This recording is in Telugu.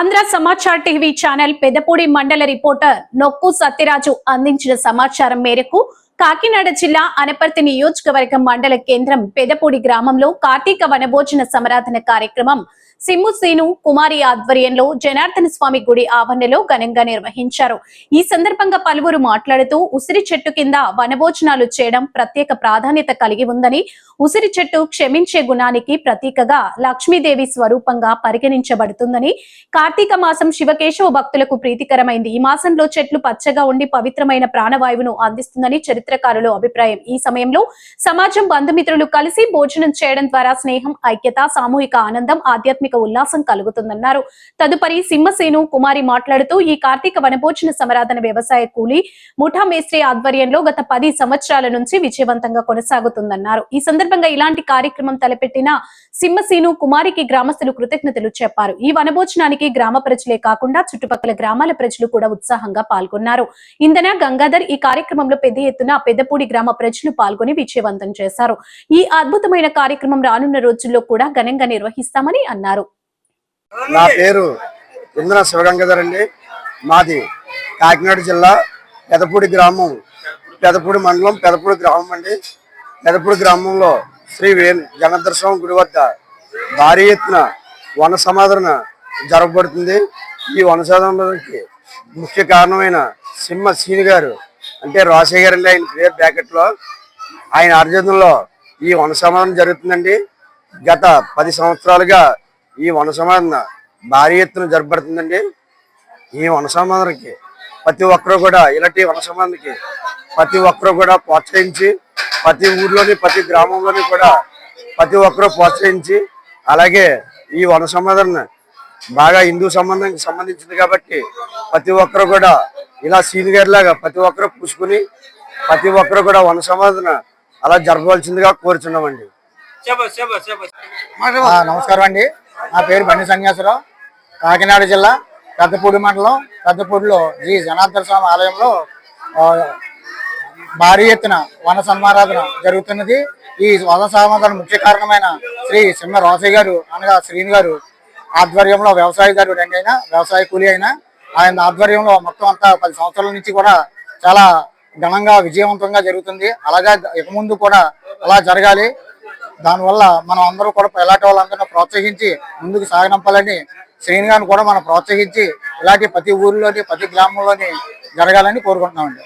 ఆంధ్ర సమాచార్ టీవీ ఛానల్ పెదపూడి మండల రిపోర్టర్ నొక్కు సత్యరాజు అందించిన సమాచారం మేరకు కాకినాడ జిల్లా అనపర్తి నియోజకవర్గం మండల కేంద్రం పెదపూడి గ్రామంలో కార్తీక వనభోజన సమరాధన కార్యక్రమం సిమ్ము సీను కుమారి ఆధ్వర్యంలో జనార్దన స్వామి గుడి ఆవరణలో ఘనంగా నిర్వహించారు. ఈ సందర్భంగా పలువురు మాట్లాడుతూ ఉసిరి చెట్టు కింద వనభోజనాలు చేయడం ప్రత్యేక ప్రాధాన్యత కలిగి ఉందని ఉసిరి చెట్టు క్షమించే గుణానికి ప్రతీకగా లక్ష్మీదేవి స్వరూపంగా పరిగణించబడుతుందని కార్తీక మాసం శివకేశవ భక్తులకు ప్రీతికరమైంది. ఈ మాసంలో చెట్లు పచ్చగా ఉండి పవిత్రమైన ప్రాణవాయువును అందిస్తుందని చరిత్రకారులు అభిప్రాయం. ఈ సమయంలో సమాజం బంధుమిత్రులు కలిసి భోజనం చేయడం ద్వారా స్నేహం ఐక్యత సామూహిక ఆనందం ఆధ్యాత్మిక ఉల్లాసం కలుగుతుందన్నారు. తదుపరి సింహసేను కుమారి మాట్లాడుతూ ఈ కార్తీక వనభోజన సమరాధన వ్యవసాయ కూలీ ముఠా మేస్త్రి ఆధ్వర్యంలో గత పది సంవత్సరాల నుంచి విజయవంతంగా కొనసాగుతుందన్నారు. ఈ సందర్భంగా ఇలాంటి కార్యక్రమం తలపెట్టిన సింహసేను కుమారికి గ్రామస్తులు కృతజ్ఞతలు చెప్పారు. ఈ వనభోజనానికి గ్రామ ప్రజలే కాకుండా చుట్టుపక్కల గ్రామాల ప్రజలు కూడా ఉత్సాహంగా పాల్గొన్నారు. ఇందన గంగాధర్ ఈ కార్యక్రమంలో పెద్ద ఎత్తున పెద్దపూడి గ్రామ ప్రజలు పాల్గొని విజయవంతం చేశారు. ఈ అద్భుతమైన కార్యక్రమం రానున్న రోజుల్లో కూడా ఘనంగా నిర్వహిస్తామని అన్నారు. నా పేరు ఇంద్ర శివగంగాధర్ అండి. మాది కాకినాడ జిల్లా పెదపూడి గ్రామం పెదపూడి మండలం పెదపూడి గ్రామం అండి. పెదపూడి గ్రామంలో శ్రీ వేణు జగద్దర్ స్వామి గుడి వద్ద భారీ ఎత్తున వన సమాధరణ జరగబడుతుంది. ఈ వన సాధనకి ముఖ్య కారణమైన సింహ సీని గారు అంటే రాజశేఖర్ గారు అండి ఆయన పేరు బ్యాకెట్లో ఆయన ఆర్జనంలో ఈ వన సమాధానం జరుగుతుందండి. గత పది సంవత్సరాలుగా ఈ వన సమాధాన భారీ ఎత్తున జరపబడుతుందండి. ఈ వన సమాధానకి ప్రతి ఒక్కరు కూడా ఇలాంటి వన సమాధానకి ప్రతి ఒక్కరు కూడా ప్రోత్సహించి ప్రతి ఊర్లోని ప్రతి గ్రామంలోని కూడా ప్రతి ఒక్కరు ప్రోత్సహించి అలాగే ఈ వన సమాధాన బాగా హిందూ సంబంధానికి సంబంధించింది కాబట్టి ప్రతి ఒక్కరు కూడా ఇలా సీని గారి లాగా ప్రతి ఒక్కరు పూసుకుని ప్రతి ఒక్కరు కూడా వన సమాధాన అలా జరపవలసిందిగా కోరుచున్నామండి. నమస్కారం అండి. నా పేరు బండి సన్యాసరావు కాకినాడ జిల్లా పెద్దపూడి మండలం పెద్దపూడిలో శ్రీ జనార్దన స్వామి ఆలయంలో భారీ ఎత్తున వన సన్మారాధన జరుగుతున్నది. ఈ వన సమాధానం ముఖ్య కారణమైన శ్రీ సింహ రోసయ్య గారు అనగా శ్రీని గారు ఆధ్వర్యంలో వ్యవసాయదారుడు రెండైనా వ్యవసాయ కూలి అయినా ఆయన ఆధ్వర్యంలో మొత్తం అంతా పది సంవత్సరాల నుంచి కూడా చాలా ఘనంగా విజయవంతంగా జరుగుతుంది. అలాగే ఇక ముందు కూడా అలా జరగాలి. దానివల్ల మనం అందరూ కూడా ఇలాంటి వాళ్ళందరినీ ప్రోత్సహించి ముందుకు సాగనంపాలని శ్రీని గారిని కూడా మనం ప్రోత్సహించి ఇలాంటి ప్రతి ఊరిలోని ప్రతి గ్రామంలోని జరగాలని కోరుకుంటున్నామండి.